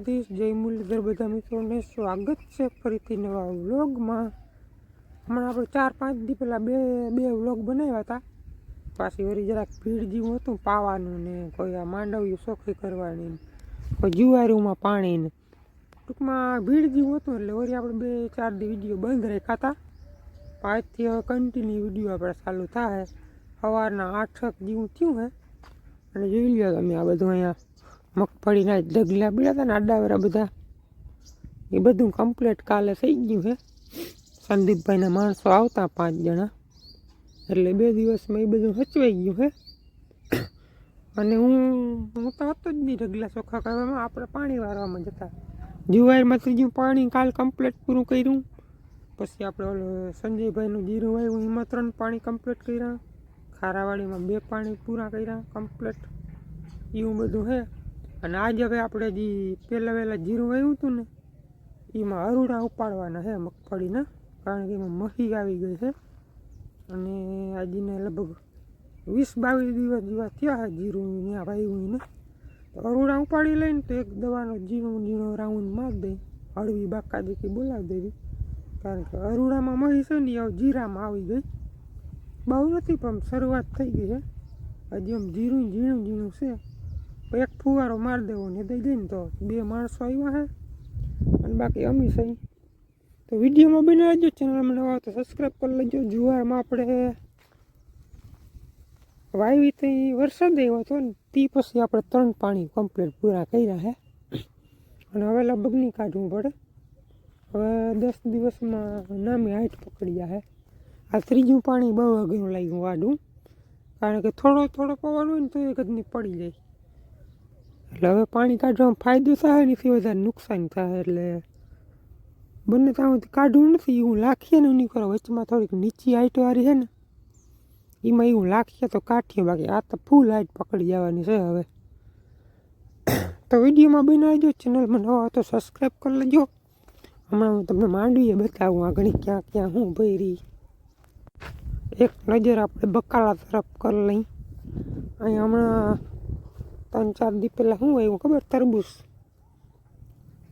દ્વારકાધીશ જય મુરલીધર બધા મિત્રોને સ્વાગત છે ફરીથી નવા વ્લોગમાં. હમણાં આપણે ચાર પાંચ દી પહેલાં બે બે વ્લોગ બનાવ્યા હતા. પાછી વળી જરાક ભીડ જેવું હતું, પાવાનું ને કોઈ આ માંડવ્યું સોખી કરવાની કોઈ જુવારીમાં પાણી ને. ટૂંકમાં ભીડ જેવું હતું એટલે વળી આપણે બે, ચાર દી વીડિયો બંધ રાખ્યા હતા. પાંચથી હવે કન્ટિન્યુ વીડિયો આપણે ચાલુ થાય. સવારના આઠક જેવું થયું હે. અને જોઈ લ્યો તમે આ બધું અહીંયા. મગફળીના ઢગલા બીડા હતા ને આડાવરા બધા. એ બધું કમ્પ્લીટ કાલે થઈ ગયું છે. સંદીપભાઈના માણસો આવતા પાંચ જણા. એટલે બે દિવસમાં એ બધું હચવાઈ ગયું છે. અને હું હું તો હતો જ નહીં ઢગલા ચોખ્ખા કરવામાં, આપણે પાણી વારવામાં જતા જુવારમાં ત્રીજું પાણી કાલ કમ્પ્લીટ પૂરું કર્યું, પછી આપણે ઓલો સંજયભાઈનું જીરું આવ્યું એમાં ત્રણ પાણી કમ્પ્લીટ કર્યા. ખારાવાડીમાં બે પાણી પૂરા કર્યા કમ્પ્લીટ એવું બધું છે. અને આજે હવે આપણે જે પહેલાં વહેલાં જીરું આવ્યું હતું ને, એમાં અરુડા ઉપાડવાના છે મગફળીના, કારણ કે એમાં મહી આવી ગઈ છે. અને આજને લગભગ વીસ બાવીસ દિવસ જેવા થયા છે જીરું ત્યાં વાવ્યું એને. તો અરુડા ઉપાડી લઈને તો એક દવાનો ઝીણો ઝીણો રાઉન્ડ મારી દઈ, હળવી બાકાદીકી બોલાવી દેવી. કારણ કે અરુડામાં મહી છે ને હવે જીરામાં આવી ગઈ. બહુ નથી પણ શરૂઆત થઈ ગઈ છે. હજી આમ જીરું ઝીણું ઝીણું છે. એક ફુવારો મારી દેવો ને દઈ દઈને તો બે માણસો આવ્યા હે. અને બાકી અમી સહી તો વિડીયોમાં બની લેજો ચેનલ મને હોય તો સબસ્ક્રાઈબ કરી લેજો. જુવારમાં આપણે વાવી થઈ વરસાદ આવ્યો હતો ને, તે પછી આપણે ત્રણ પાણી કમ્પ્લીટ પૂરા કર્યા હે. અને હવે લગભગની કાઢવું પડે. હવે દસ દિવસમાં નામી હાઈટ પકડ્યા હે. આ ત્રીજું પાણી બહુ અઘરું લાગ્યું વાડું કારણ કે થોડો થોડો પવન હોય ને તો એક જ પડી જાય. એટલે હવે પાણી કાઢવામાં ફાયદો થાય નથી વધારે નુકસાન થાય એટલે બંને ત્યાં સુધી કાઢવું નથી, એવું લાખીએ ને નહીં કરો વચમાં થોડીક નીચી હાઈટવાળી છે ને, એમાં એવું લાખીએ તો કાઢીએ. બાકી આ તો ફૂલ હાઈટ પકડી જવાની છે હવે. તો વિડીયોમાં બનાવજો ચેનલમાં નવા તો સબસ્ક્રાઈબ કરી લેજો. હમણાં હું તમને માંડવીએ બતાવું આગળ ક્યાં ક્યાં હું ભરી. એક નજર આપણે બકાલા તરફ કરી લઈ. અહીં હમણાં ત્રણ ચાર દી પહેલાં શું આવ્યું ખબર? તરબૂચ.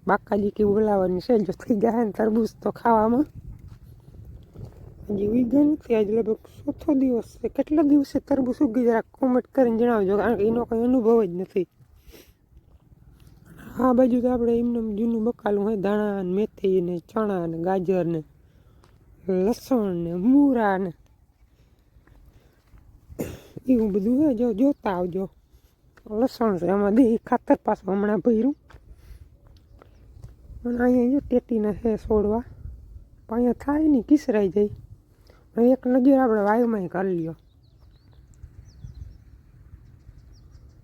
બાકાજી કે બોલાવવાની છે? જો થઈ ગયા ને તરબૂચ તો ખાવામાં. હજી વીઘા નથી આજે લગભગ ચોથો દિવસ છે. કેટલા દિવસે તરબૂચ ઉગી જરાક કોમેન્ટ કરીને જણાવજો, કારણ કે એનો કોઈ અનુભવ જ નથી. આ બાજુ તો આપણે એમને જૂનું બકાલું હોય, ધાણા ને મેથી ને ચણા ને ગાજર ને લસણ ને મૂરા ને એવું બધું હોય. જો જોતા આવજો. લસણ છે. એમાં દેહી ખાતર પાછું હમણાં ભર્યું. અને અહીંયા જો ટેટીને છે છોડવા. પણ અહીંયા થાય નહીં, કિસરાઈ જાય. એક નજર આપણે વાયુમાં કરી લ્યો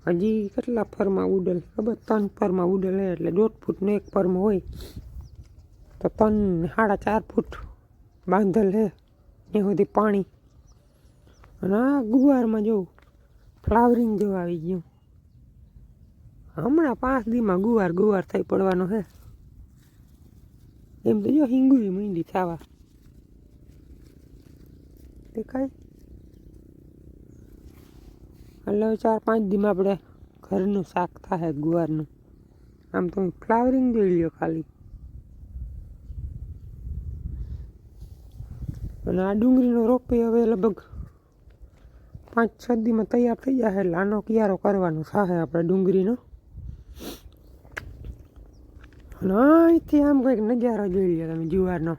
હજી કેટલા ફરમાં ઉડેલ? ખબર ત્રણ ફરમાં ઉડેલ એટલે દોઢ ફૂટનો એક ફરમાં હોય. તો ત્રણ, સાડા ચાર ફૂટ બાંધેલ હે, ત્યાં સુધી પાણી. અને આ ગુવારમાં જોઉં ફ્લાવરિંગ જેવું આવી ગયું. હમણાં પાંચ દીમાં ગુવાર ગુવાર થઈ પડવાનો છે. એમ તો જો હિંગુઈ મીંડી થવા. દેખાય? એટલે હવે ચાર પાંચ દીમાં આપણે ઘરનું શાક થાય, ગુવારનું. આમ તો ફ્લાવરિંગ જોઈ લ્યો ખાલી. અને આ ડુંગળીનો રોપી હવે લગભગ પાંચ છ દીમાં તૈયાર થઈ જાય, એટલે આનો કિયારો કરવાનો થશે આપણે ડુંગળીનો. અને અહીંથી આમ કંઈક નજારો જોઈ લ્યો તમે જુવારનો.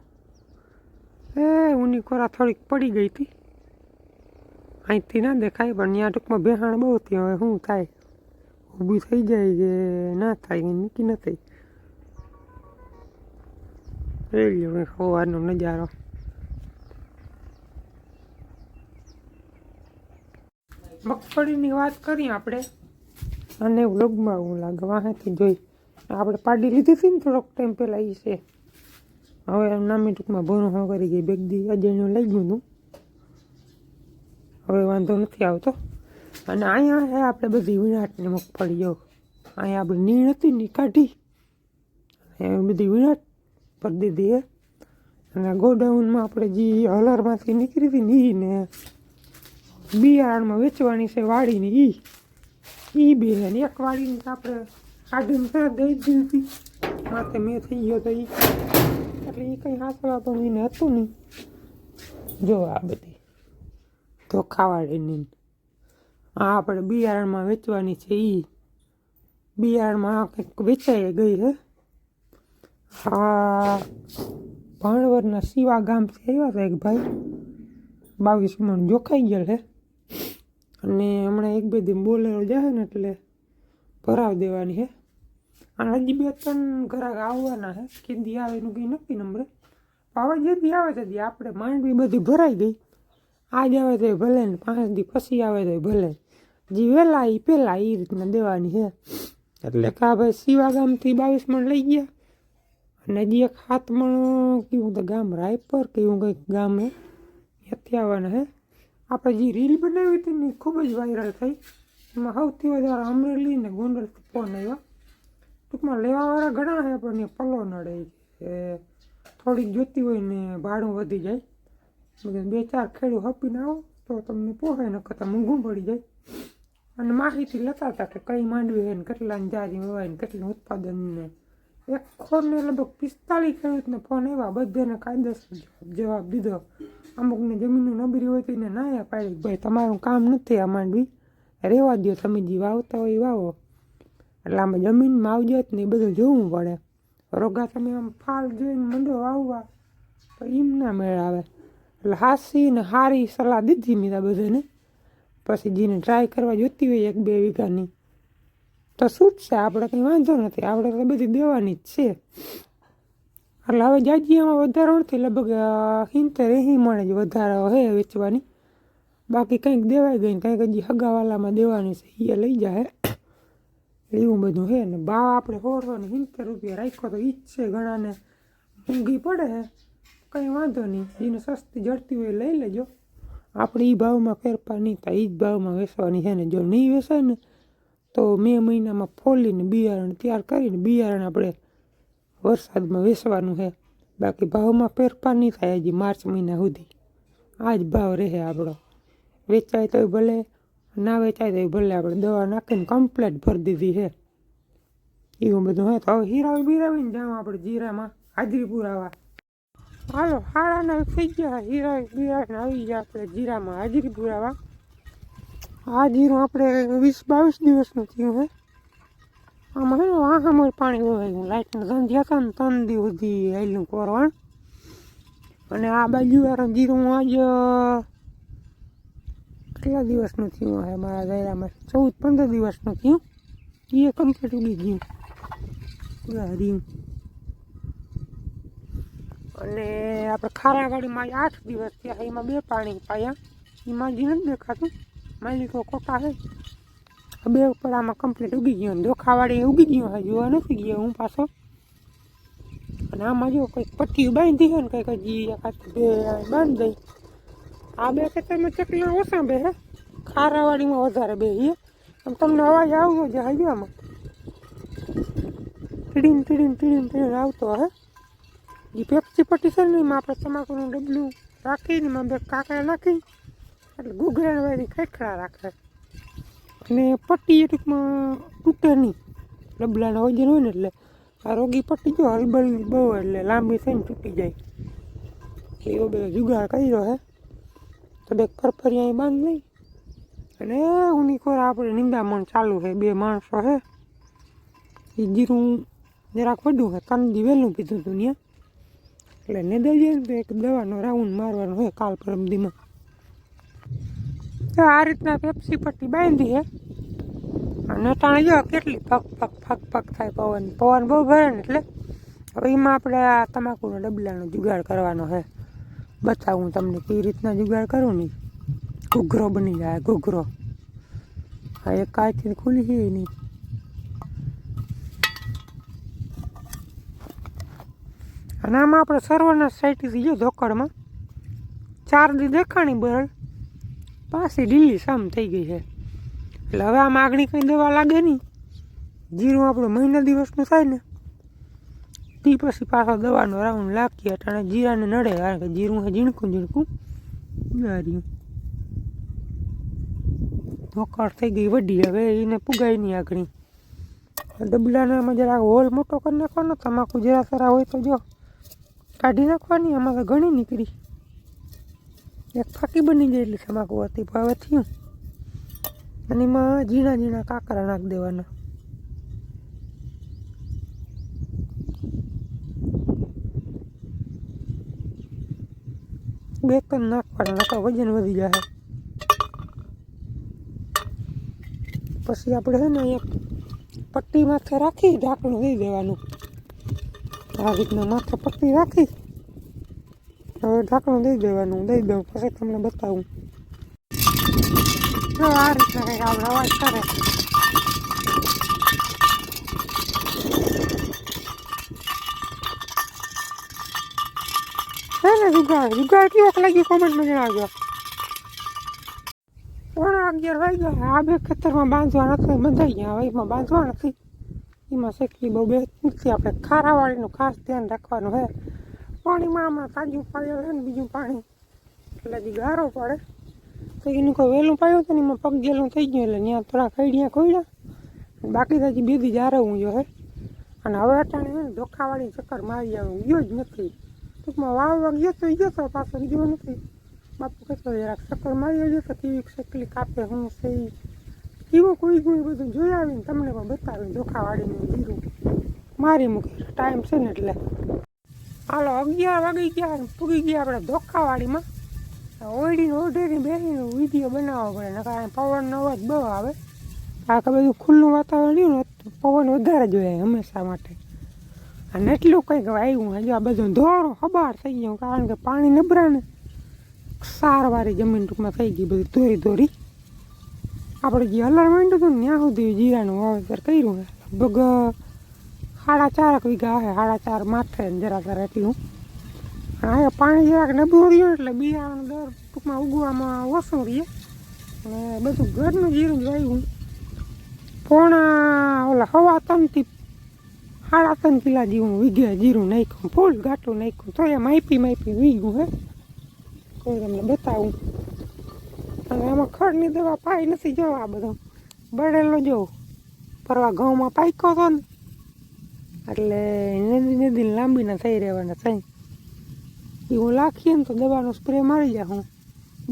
એ, ઊની કોરા થોડીક પડી ગઈ હતી. અહીંથી ના દેખાય, પણ ત્યાં ટૂંકમાં બેહાણ બહુ હતી. હવે શું થાય? ઊભી થઈ જાય કે ના થાય કે નીકી નથી. જોઈ લો કંઈક સવારનો નજારો. મગફળીની વાત કરીએ આપણે. અને વ્લોગમાં હું લાગે વાહેથી જોઈ. આપણે પાડી લીધી હતી ને થોડોક ટાઈમ પહેલાં એ છે. હવે નામી ટૂંકમાં ભરું હું કરી ગઈ. બેગદી અજયનું લઈ ગયું હતું હવે વાંધો નથી આવતો. અને અહીંયા છે આપણે બધી વિરાટની મગફળીઓ. અહીંયા આપણે નીણ હતી ની કાઢી. એ બધી વિરાટ પર દીધી અને ગોડાઉનમાં આપણે જે હલરમાંથી નીકળી હતી ને બિયારણમાં વેચવાની છે વાડીની ઈ. ઈ બેન એક વાળીને આપણે કાઢીને તરત દઈ દીધી. માથે મેં થઈ ગયો તો એ એટલે એ કંઈ હાથવા પણ એને હતું નહીં. જો આ બધી ધોખાવાળીની. આ આપણે બિયારણમાં વેચવાની છે એ બિયારણમાં કંઈક વેચાઈ ગઈ છે આ ભાણવરના શિવા ગામથી આવ્યા હતા એક ભાઈ. બાવીસ મણ જોખાઈ ગયેલ છે અને હમણાં એક બે દિન બોલેરો જશે ને એટલે ભરાવ દેવાની છે અને હજી બે ત્રણ ઘરાક આવવાના છે કેદી આવે એનું કંઈ નક્કી નંબરે હવે જેથી આવે તેથી આપણે માંડવી બધી ભરાઈ ગઈ. આજ આવે તો ભલે ને પાંચ દી પછી આવે તો ભલે જે વહેલા એ પહેલાં એ રીતના દેવાની છે એટલે કા ભાઈ શિવા ગામથી બાવીસ મણ લઈ ગયા. અને હજી એક હાથ મણ કેવું તો ગામ રાયપર કે એવું કંઈક ગામ હે. ત્યાંથી આવવાના છે આપણે જે રીલ બનાવી હતી ને ખૂબ જ વાયરલ થઈ. એમાં સૌથી વધારે અમરેલી ને ગોંડલથી ફોન આવ્યા. ટૂંકમાં લેવાવાળા ઘણા છે, પણ એ પલ્લો નડે કે થોડીક જોતી હોય ને ભાડું વધી જાય. બે ચાર ખેડૂ હપીને આવો, તો તમને પોહે ન કરતાં મોંઘું પડી જાય. અને માહિતી લેતા હતા કે કઈ માંડવી હોય ને કેટલાની જારી હોય ને કેટલું ઉત્પાદન ને. એક ખોરને લગભગ પિસ્તાલીસ ખેડૂતને ફોન આવ્યા, બધાને કાયદેસર જવાબ દીધો. અમુકને જમીન નબરી હોય તો એને ના પાડી. ભાઈ, તમારું કામ નથી આ માંડવી. રહેવા દો તમે જે વાવતા હોય વાવો. એટલે આમાં જમીન માવજત ને એ બધું જોવું પડે. રોગા તમે આમ ફાલ જોઈને મંડો વાવવા તો એમ ના મેળ આવે. એટલે હાસી ને સારી સલાહ દીધી મેં બધાને. પછી જેને ટ્રાય કરવા જોતી હોય એક બે વીઘાની. તો છૂટશે આપણે કંઈ વાંધો નથી. આપણે તો બધી દેવાની જ છે. એટલે હવે જાજીયામાં વધારો નથી, લગભગ હિંતેર એસી મળે જ વધારે હે વેચવાની. બાકી કંઈક દેવાઈ ગઈ કંઈક હજી હગાવાલામાં દેવાની છે એ લઈ જાય એવું બધું છે ને, ભાવ આપણે સોળસો ને સિત્તેર રૂપિયા રાખ્યો તો ઈ જ છે ઘણાને. મોંઘી પડે કંઈ વાંધો નહીં, જેને સસ્તી જડતી હોય લઈ લેજો. આપણે એ ભાવમાં ફેરફાર નહીં થાય એ જ ભાવમાં વેચવાની છે ને, જો નહીં વેચાય ને, તો મે મહિનામાં ફોલીને બિયારણ તૈયાર કરીને, બિયારણ આપણે વરસાદમાં વેચવાનું છે બાકી ભાવમાં ફેરફાર નહીં થાય હજી માર્ચ મહિના સુધી. આ જ ભાવ રહે આપણો. વેચાય તોય ભલે, ના વેચાય તોય ભલે. આપણે દવા નાખીને કમ્પ્લેટ ભરી દીધી છે એવું બધું હોય તો હવે હીરાવી બીરાવીને જાઉં આપણે જીરામાં હાજરી પુરાવા હાલો હાડાના થઈ ગયા હીરા બીરાવીને આવી ગયા આપણે જીરામાં હાજરી પુરાવા આ જીરું આપણે વીસ બાવીસ દિવસનું થયું હે. આમાં હે વાહામાં પાણી વવાયું લાઇટના ધંધ્યા હતા ને ત્રણ દી સુધી આવેલું કોરવાણ અને આ બાજુ વાળું જીરું આજ કેટલા દિવસનું થયું હે મારા દાયરામાં? ચૌદ, પંદર દિવસનું થયું. એ કમ્પ્લીટ ઉડી ગયું. હર્યું અને આપણે ખારાવાડીમાં આઠ દિવસ થયા એમાં બે પાણી પાયા. એમાં જી નથી દેખાતું. માલિકો કોટા હે. બે ઉપર આમાં કમ્પ્લીટ ઉગી ગયો. દોખાવાળી ઉગી ગયો. હા જોવા નથી ગયો. હું પાછો અને આમાં જો કંઈક પટ્ટી બાંધી હોય ને કંઈક હજી એકાદ બે બાંધી દઈ. આ બે ખેતરમાં ચકલા ઓછા બે હે. ખારાવાળીમાં વધારે બે હે. આમ તમને અવાજ આવ્યો છે હજુ આમાં. ટીડીન ટીડીન ટીડીન ટીડીન આવતો હે. જે પેપ્સી પટ્ટી છે ને એમાં આપણે તમાકુનું ડબલું રાખીને એમાં બે કાંકરા નાખી. એટલે ગુગરાણ વાળી ખેખડા રાખે. અને પટ્ટી એ ટૂંકમાં તૂટે નહીં. ડબલાના વજન હોય ને એટલે આ રોગી પટ્ટી જો હલબલ બહુ એટલે લાંબી થઈને તૂટી જાય. એવો બધો જુગાડ કર્યો હે. તો બે ફરફરી બાંધ લઈ. અને ઉની કોર આપણે નિંદામણ ચાલુ છે. બે માણસો છે. એ જીરું જરાક વધુ છે. ત્રણ વહેલું પીધું હતું ત્યાં એટલે નિંદાઈ જાય તો એક દવાનો રાઉન્ડ મારવાનો હોય કાલ પરમદીમાં તો આ રીતના પેપ્સી પટ્ટી બાંધી છે અને તાણે જો કેટલી ફક ફક ફક ફક થાય પવન. પવન બહુ ભરે ને એટલે હવે એમાં આપણે આ તમાકુના ડબલાનો જુગાડ કરવાનો છે બતાવું તમને કઈ રીતના જુગાડ કરું ને, ઘૂઘરો બની જાય, ઘૂઘરો. હા એક કાંઈથી ખુલી છે નહીં અને આમાં આપણે સર્વના સાઈડથી જો ધોકડમાં. ચાર દી દેખાણી બરડ પાછી ઢીલી સામ થઈ ગઈ છે. એટલે હવે આ માગણી કંઈ દવા લાગે નહીં. જીરું આપણું મહિના દિવસનું થાય ને તે પછી પાછો દવાનો રાઉન્ડ લાગીએ અટાણે જીરાને નડે, કારણ કે જીરું છે ઝીણકું ઝીણકું ગાર્યું ઢોકળ થઈ ગઈ વડી હવે એને પુગાય નહીં આગળ. ડબલાનામાં જરા હોલ મોટો કરી નાખવાનો, તમાકુ જરા સારા હોય તો જો કાઢી નાખવાની, આમાં તો ઘણી નીકળી. એક ફાકી બની ગઈ એટલી તમાકુ હતી પણ હવે થયું. અને એમાં ઝીણા ઝીણા કાકરા નાખી દેવાના. બે ત્રણ નાખવાના, નકર વજન વધી જાય પછી આપણે છે ને એક પટ્ટી માથે રાખી, ઢાંકણું દઈ દેવાનું. આ રીતના માથે પટ્ટી રાખી હવે ઢાંકણું દઈ દેવાનું, દઈ દઉં, પછી તમને બતાવું. જો આ રીતના અવાજ કરે. ને જુગાડ જુગાડ કેવો લાગ્યો કોમેન્ટમાં જણાવજો. પોણા અગિયાર વાગ્યા, આ બે ખેતરમાં બાંધવા નથી મજા ગયા એમાં બાંધવા નથી. એમાં શેકલી બહુ બે નથી, આપણે ખારાવાળીનું ખાસ ધ્યાન રાખવાનું છે. પાણીમાં આમાં તાજું પાણી છે ને બીજું પાણી. એટલે હજી ગારો પડે. તો એનું કોઈ વહેલું પાયું હતું ને એમાં પગ ગયેલું થઈ ગયું એટલે ત્યાં થોડા ખૈડિયા ખોડ્યા બાકી તો હજી બે દી જારવું જો હે અને હવે અટાણે ધોખાવાળી ચક્કર મારી આવે. ગયો જ નથી. ટૂંકમાં વાવવા ગયો તો ગયો તો પાછો ગયો નથી. બાપુ કહેતો જરાક ચક્કર મારી આવ્યો તો કેવી શેકલી કાપે હું છે. કેવું કોઈ કોઈ બધું જોઈ આવીને તમને પણ બતાવીને ધોખાવાળીને જીરું મારી મૂકી ટાઈમ છે ને એટલે. હાલો, અગિયાર વાગી ગયા પૂગી ગયા આપણે ધોખાવાળીમાં ઓઢીને ઓઢીને બેસીને વીડિયો બનાવવો પડે ને કારણ પવનનો અવાજ બહુ આવે. આ કે બધું ખુલ્લું વાતાવરણ રહ્યું ને પવન વધારે જોઈએ હંમેશા માટે. અને એટલું કંઈક આવ્યું હજુ આ બધું ધોરો ખબર થઈ ગયું, કારણ કે પાણી નબરા ને સારવારી જમીન ટૂંકમાં થઈ ગઈ બધી ધોરી ધોરી. આપણે જે હલાર માંડ્યું હતું ને, ત્યાં સુધી જીરાનું વાવેતર કર્યું લગભગ સાડા ચારક વીઘા હે, સાડા ચાર માથે જરાક જરા અને અહીંયા પાણી જરાક નબળું રહ્યું એટલે બિયારણ દર ટૂંકમાં ઉગવામાં ઓછું રહીએ અને બધું ઘરનું જીરું જ વાવ્યું પોણા ઓલા હવા ત્રણથી સાડા ત્રણ કિલા જેવું વીઘે જીરું નાખ્યું, ફૂલ ઘાટું નાખ્યું. તો એ માપી માપી વીઘું હે. કોઈ તમને બતાવું. અને આમાં ખડની દવા પાઈ નથી જો આ બધો બળેલો જો પરવા ઘઉંમાં પાક્યો હતો ને એટલે નદી નદી લાંબીના થઈ રહેવાના થઈ એ હું લાખીએ ને તો દવાનો સ્પ્રે મારી જા હું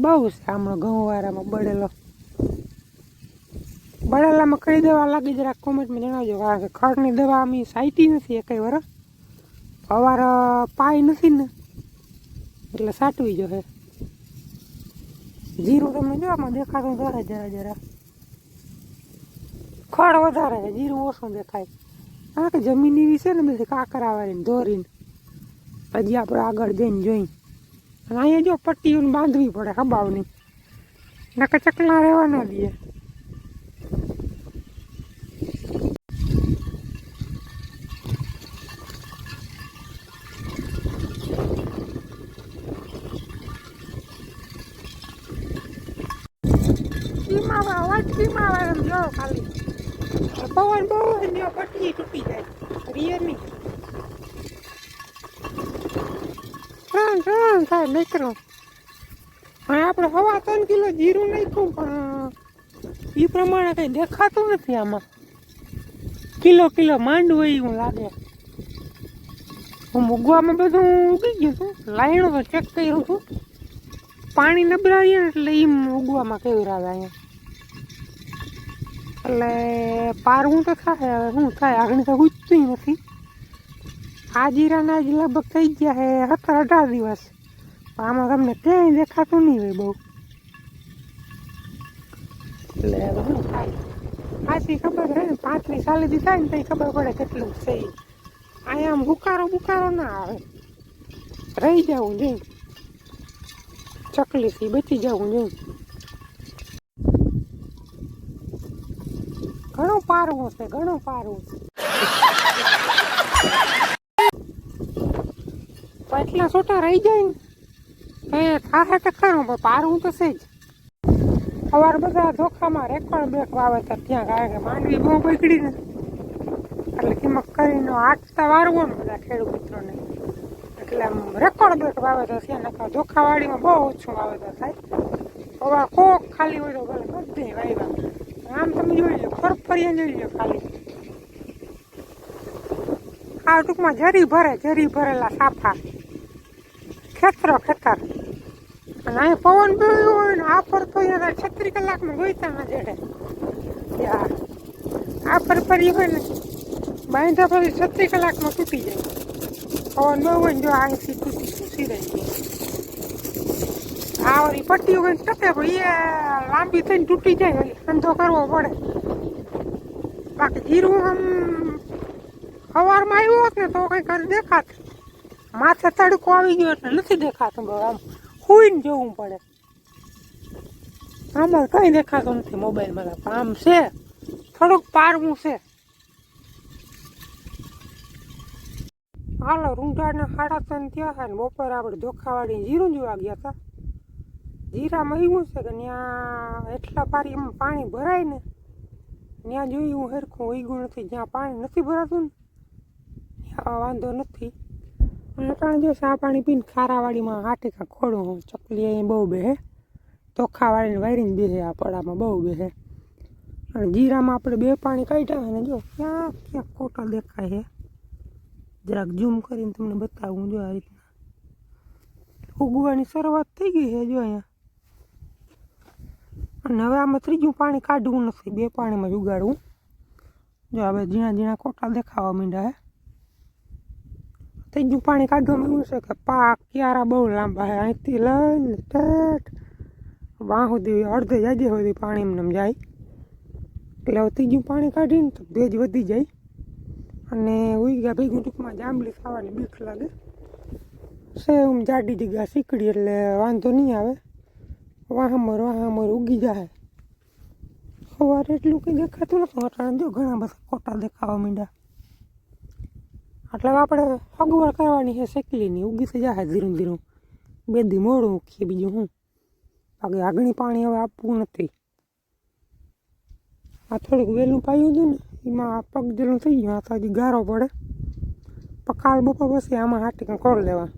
બહુ છે હમણાં ઘઉંવાળામાં બળેલો. બળેલામાં કઈ દવા લાગી જરાક કોમેન્ટમાં જણાવજો, કારણ કે ખડની દવા અમે સાઈટી નથી એકેય વરસ અવાર પાય નથી ને. એટલે સાટવી જોઈએ જીરું તમને જો આમાં દેખાતું ધરે જરા જરા. ખડ વધારે છે જીરું ઓછું દેખાય. હા કે જમીન એવી ને બધી કાકરાવાળીને ધોરીને. હજી આપણે આગળ જઈને જોઈ અહીંયા જો પટ્ટીઓને બાંધવી પડે હબાવની નકર ચકલા રહેવા ન દઈએ સીમા અવાજ સીમા આવે જો ખાલી પવન બહુ હોય ને પટ્ટી તૂટી જાય રિયરની ત્રણ ત્રણ થાય નીકળો. અને આપણે હવા ત્રણ કિલો જીરું નાખ્યું, પણ એ પ્રમાણે કંઈ દેખાતું નથી આમાં. કિલો કિલો માંડવું હોય એવું લાગે. હું મૂગવામાં બધું ઉગી ગયું છું લાઈનો તો ચેક કર્યું છું. પાણી નબળાવીએ એટલે એમ ઉગવામાં કેવી રાહ અહીંયા. એટલે પારવું તો થાય હવે શું થાય? આગળ તો ગુજતું નથી. આ જીરાના જ લગભગ થઈ ગયા છે સત્તર અઢાર દિવસ. આમાં તમને ક્યાંય દેખાતું નહીં હોય બહુ. એટલે હવે શું થાય? પાછી ખબર રહે ને પાંચની સાલીથી થાય ને તો ખબર પડે કેટલું છે અહીંયા આમ હુકારો બુકારો ના આવે. રહી જવું જોઈએ ચકલીથી બચી જવું જોઈએ ઘણું પારવું છે, ઘણું પારવું છે. એટલા છોટા રહી જાય ને, એ થાહે તો ખરું, પણ પારવું તો છે જ. સવાર બધા ધોખામાં રેકોર્ડ બ્રેક વાવેતર ત્યાં કારણ કે માંડવી બહુ બગડી ને એટલે કિંમત કરીને આટતા વારવો ને બધા ખેડૂત મિત્રોને એટલે આમ રેકોર્ડ બ્રેક વાવેતર છે, નકર ધોખાવાળીમાં બહુ ઓછું વાવેતર થાય. હવે કોક ખાલી હોય તો ભલે બધે વાવ્યા આમ તમે જોઈ લો, ફરફરિયા જોઈ લો ખાલી. આ ટૂંકમાં જરી ભરે જરી ભરેલા સાફા. ખેતરો, ખેતર. અને અહીં પવન બી હોય ને, આ પર તો યાર છત્રી કલાકમાં ગોઈતા ના જડે યાર આ પર ફરી હોય ને, બાંધા પછી છત્રી કલાકમાં તૂટી જાય. પવન બહુ હોય ને, જો અહીંથી તૂટી તૂટી રહી ગઈ આ વળી પટ્ટી હોય ટકે પણ એ લાંબી થઈને તૂટી જાય ધંધો કરવો પડે. બાકી જીરું આમ સવારમાં આવ્યું હોત ને તો કંઈ કરી દેખાત. માથે તડકો આવી ગયો એટલે નથી દેખાતું આમ હુઈને જોવું પડે. આમાં કંઈ દેખાતું નથી મોબાઈલમાં, તો. આમ છે. થોડુંક પારવું છે. હાલો, રૂંઢાના સાડા ત્રણ થયા હતા ને બપોરે આપણે ધોખાવાળી જીરું જોવા ગયા હતા. જીરામાં એવું છે કે ત્યાં એટલા પારી એમાં પાણી ભરાય ને ત્યાં જોયું હરખું ઉગ્યું નથી, જ્યાં પાણી નથી ભરાતું ને, ત્યાં વાંધો નથી. અને કારણ જો આ પાણી પીને ખારાવાડીમાં હાટીકા ખોડું હું, ચકલી અહીં બહુ બેહે ચોખાવાળીને વાયરીને બેસે આ પડામાં, બહુ બેસે અને જીરામાં આપણે બે પાણી કાઢ્યા અને જો ક્યાં ક્યાં ખોટા દેખાય છે. જરાક ઝૂમ કરીને તમને બતાવું જો આ રીતના. ઉગવાની શરૂઆત થઈ ગઈ છે જો અહીંયા. અને હવે આમાં ત્રીજું પાણી કાઢવું નથી, બે પાણીમાં જ ઉગાડવું. જો હવે ઝીણા ઝીણા કોટા દેખાવા માંડ્યા હે. ત્રીજું પાણી કાઢવામાં એવું છે કે પાક ક્યારા બહુ લાંબા છે અહીંથી લઈને ઠેઠ. વાં સુધી અડધે જાજે સુધી પાણી એમને જાય. એટલે હવે ત્રીજું પાણી કાઢીને તો ભેજ વધી જાય. અને ઉઈગા ભેગું ટૂંકમાં જાંબલી ખાવાની બીક લાગે. સેમ જાડી જગ્યા શીકડી એટલે વાંધો નહીં આવે. વાહમર વાહમર ઉગી જાય. સવારે એટલું કંઈ દેખાતું નથી અટાણે જો ઘણા બધા કોટા દેખાવા માંડ્યા. એટલે આપણે સગવડ કરવાની છે, શેકલીની, ઉગી થઈ જાય ધીરું ધીરું બે દી મોડું ઉખીએ બીજું હું? બાકી આગળની પાણી હવે આપવું નથી. આ થોડુંક વહેલું પાયું હતું ને, એમાં પગ જેલું થઈ ગયું, આ તો હજી ગારો પડે. પકાલ બપોર પછી આમાં હાટી કોળ લેવા.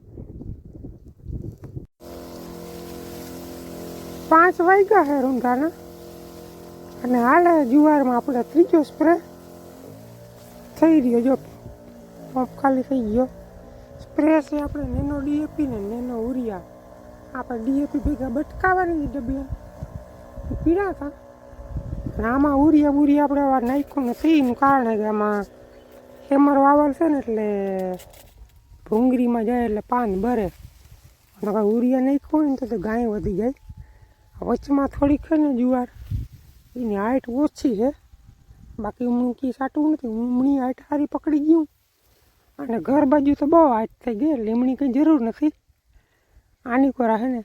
પાંચ વાગ્યા છે રૂંધાના. અને હાલે જુવારમાં આપણે ત્રીજો સ્પ્રે થઈ રહ્યો. જો પંપ ખાલી થઈ ગયો. સ્પ્રે છે આપણે નેનો ડીએપી ને નેનો ઉરિયા આપણે ડીએપી ભેગા બટકાવાની ડબલા એ પીડા હતા. અને આમાં ઉરિયા બુરિયા આપણે આવા નાખ્યું ને એનું કારણ કે આમાં હેમર વાવલ છે ને એટલે ભૂંગળીમાં જાય એટલે પાન ભરે. અને ઉરિયા નાખ્યું હોય ને તો ગાય વધી જાય. વચમાં થોડીક છે ને જુવાર. એની હાઈટ ઓછી છે. બાકી ઉમણકી સાટવું નથી. ઉમણી હાઈટ સારી પકડી ગયું. અને ઘર બાજુ તો બહુ હાઈટ થઈ ગઈ. લીમણી કંઈ જરૂર નથી. આની કોરા છે ને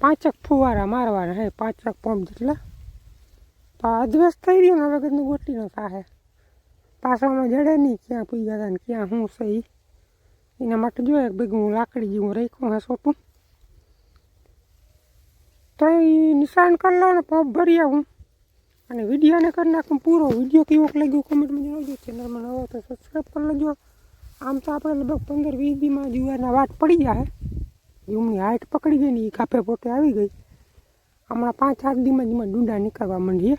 પાંચક ફુવારા મારવાના હે પાંચક પંપ જેટલા. તો અધવેશ થઈ રહ્યો ને હવે ગોટી ન થાય પાછળમાં જડે નહીં. ક્યાં પી ગયા ને ક્યાં શું છે. એના માટે જોઈએ ભેગું લાકડી જેવું રાખ્યું હે સોટું તો એ નિશાન કરી લો ને પંપ ભરી આવું. અને વિડીયોને કરી નાખું પૂરો. વીડિયો કેવો લાગ્યો કોમેન્ટમાં જણાવજો. ચેનલમાં નવો તો સબસ્ક્રાઈબ કરી લેજો. આમ તો આપણે લગભગ પંદર વીસ દીમાં જુવારના વાત પડી જાય એમની હાઈટ પકડી ગઈ ને એ કાપે પોતે આવી ગઈ. હમણાં પાંચ સાત દીમાં જ એમાં ડુંડા નીકળવા માંડીએ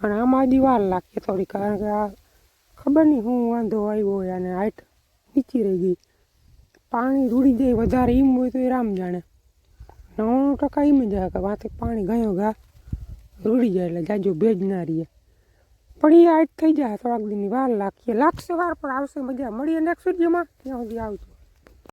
અને આમાં હજી વાર લાગીએ થોડી, કારણ કે આ ખબર નહીં શું વાંધો આવ્યો હોય અને હાઈટ નીચી રહી ગઈ. પાણી રૂડી જાય વધારે એમ હોય તો એ રામ જાણે. નવ્વાણું ટકા એમ જ કે વાંથી પાણી ગયો ગા, રૂડી જાય એટલે જાજો ભેજ ના રહીએ. પણ એ આજ થઈ જાય થોડાક દીની વાર લાગીએ. લાગશે વાર પણ આવશે મજા. મળીએ નેક્સ્ટ વિડીયોમાં ત્યાં સુધી આવજો.